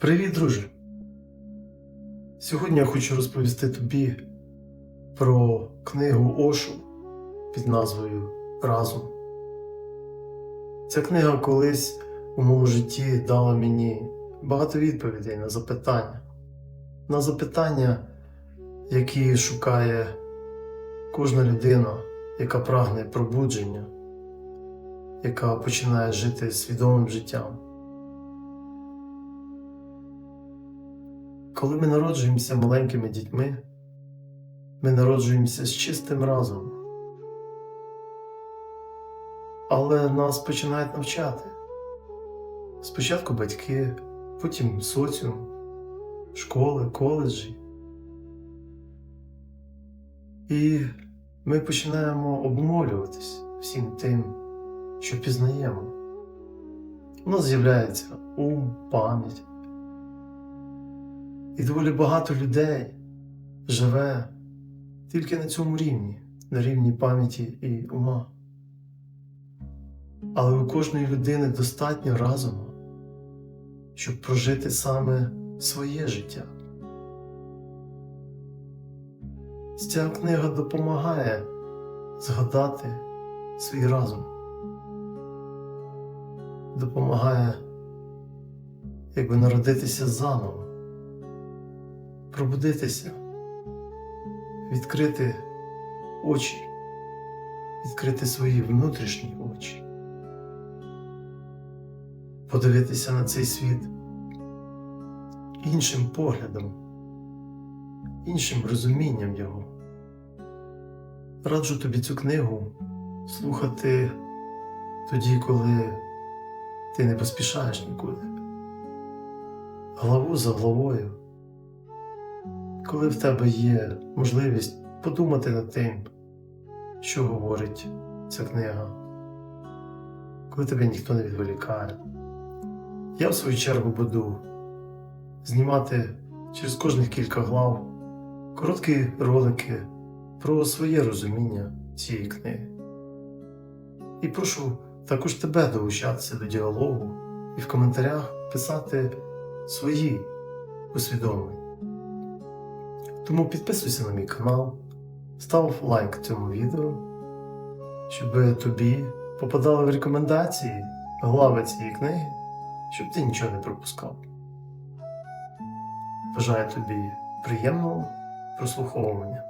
Привіт, друже! Сьогодні я хочу розповісти тобі про книгу Ошу під назвою Разум. Ця книга колись у моєму житті дала мені багато відповідей на запитання. На запитання, які шукає кожна людина, яка прагне пробудження, яка починає жити свідомим життям. Коли ми народжуємося маленькими дітьми, ми народжуємося з чистим разумом. Але нас починають навчати. Спочатку батьки, потім соціум, школи, коледжі. І ми починаємо обмолюватись всім тим, що пізнаємо. У нас з'являється ум, пам'ять. І доволі багато людей живе тільки на цьому рівні, на рівні пам'яті і ума. Але у кожної людини достатньо разуму, щоб прожити саме своє життя. Ця книга допомагає згадати свій разум, допомагає якби народитися заново пробудитися, відкрити очі, відкрити свої внутрішні очі, подивитися на цей світ іншим поглядом, іншим розумінням його. Раджу тобі цю книгу слухати тоді, коли ти не поспішаєш нікуди. Главу за главою коли в тебе є можливість подумати над тим, що говорить ця книга, коли тебе ніхто не відволікає. Я в свою чергу буду знімати через кожних кілька глав короткі ролики про своє розуміння цієї книги. І прошу також тебе долучатися до діалогу і в коментарях писати свої усвідомлення. Тому підписуйся на мій канал, став лайк цьому відео, щоб тобі попадали в рекомендації глави цієї книги, щоб ти нічого не пропускав. Бажаю тобі приємного прослуховування.